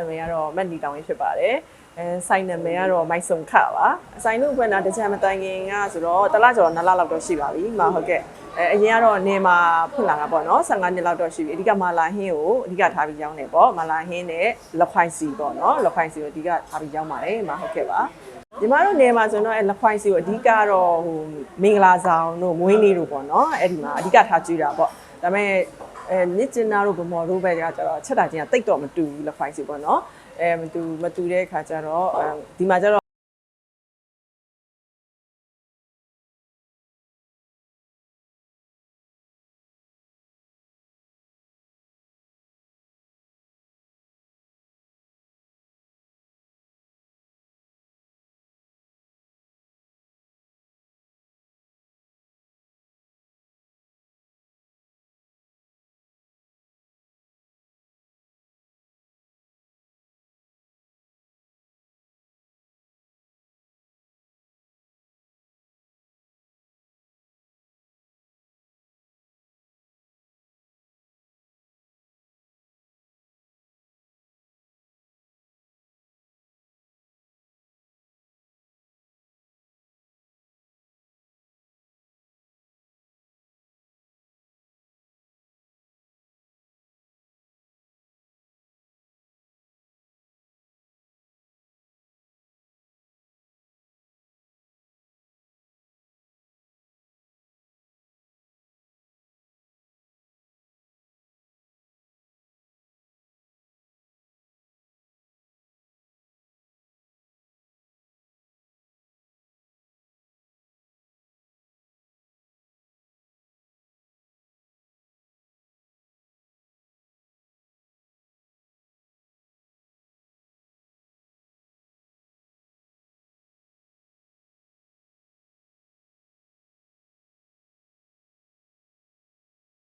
နာမည်ကတော့မက်နီတောင်ရင်ဖြစ်ပါတယ်အဲဆိုင်နာမည်ကတော့မိုက်ဆုံခပါဆိုင်လို့ဖွင့်တာတကြံမတိုင်ခင်ကဆိုတော့တစ်လကျော်နှစ်လလောက်တော့ရှိပါပြီမဟုတ်ကဲ့အဲအရင်ကတော့နေမှာဖွင့်လာတာပေါ့နော်15နှစ်လောက်တော့ရှိပြီအဓိကမာလာဟင်းကိုအဓိကထားပြီးရောင်းနေပေါ့မာလာဟင်းနဲ့လက်ခွိုင်းစီပေါ့နော်လက်ခွိုင်းစီကိုအဓိကထားပြီးရောင်းပါတယ်မဟုတ်ကဲ့ပါညီမတို့နေမှာဆိုတော့အဲလက်ခွိုင်းစီကိုအဓိကတော့ဟိုမင်္ဂလာဆောင်တို့မွေးနေ့တို့ပေါ့နော်အဲ့ဒီမှာအဓိကထားကြည့်တာပေါ့ဒါပေမဲ့ အဲမြစ်ကျင်နာတို့ဗမော်တို့ပဲကြတော့ချက်တာချင်းကတိတ်တော့မတူဘူးလက်ခွိုင်းစီပေါ့နော်အဲမတူမတူတဲ့ခါကျတော့အဲဒီမှာကျတော့